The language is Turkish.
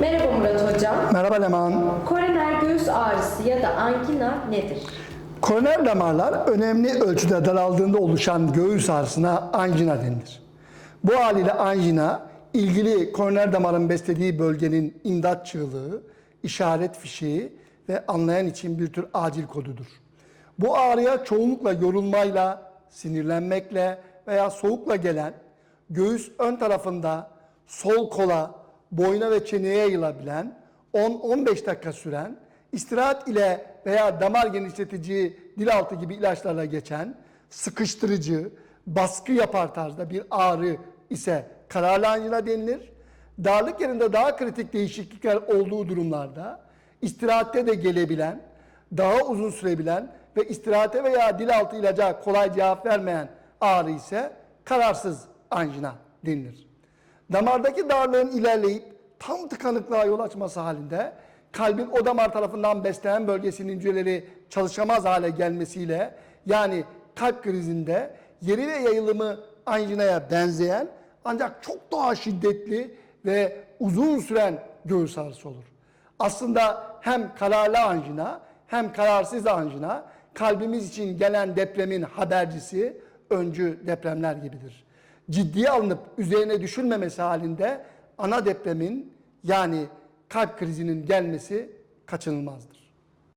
Merhaba Murat Hocam. Merhaba Leman. Koroner göğüs ağrısı ya da angina nedir? Koroner damarlar önemli ölçüde daraldığında oluşan göğüs ağrısına anjina denilir. Bu haliyle anjina, ilgili koroner damarın beslediği bölgenin imdat çığlığı, işaret fişeği ve anlayan için bir tür acil kodudur. Bu ağrıya çoğunlukla yorulmayla, sinirlenmekle veya soğukla gelen, göğüs ön tarafında sol kola, boyna ve çeneye yayılabilen, 10-15 dakika süren, istirahat ile veya damar genişletici dil altı gibi ilaçlarla geçen, sıkıştırıcı, baskı yapar tarzda bir ağrı ise kararlı angina denilir. Darlık yerinde daha kritik değişiklikler olduğu durumlarda istirahatte de gelebilen, daha uzun sürebilen ve istirahate veya dil altı ilaca kolay cevap vermeyen ağrı ise kararsız anjina denilir. Damardaki darlığın ilerleyip tam tıkanıklığa yol açması halinde kalbin o damar tarafından beslenen bölgesinin hücreleri çalışamaz hale gelmesiyle yani kalp krizinde yeri ve yayılımı anjinaya benzeyen ancak çok daha şiddetli ve uzun süren göğüs ağrısı olur. Aslında hem kararlı anjina hem kararsız anjina kalbimiz için gelen depremin habercisi öncü depremler gibidir. Ciddiye alınıp üzerine düşülmemesi halinde ana depremin yani kalp krizinin gelmesi kaçınılmazdır.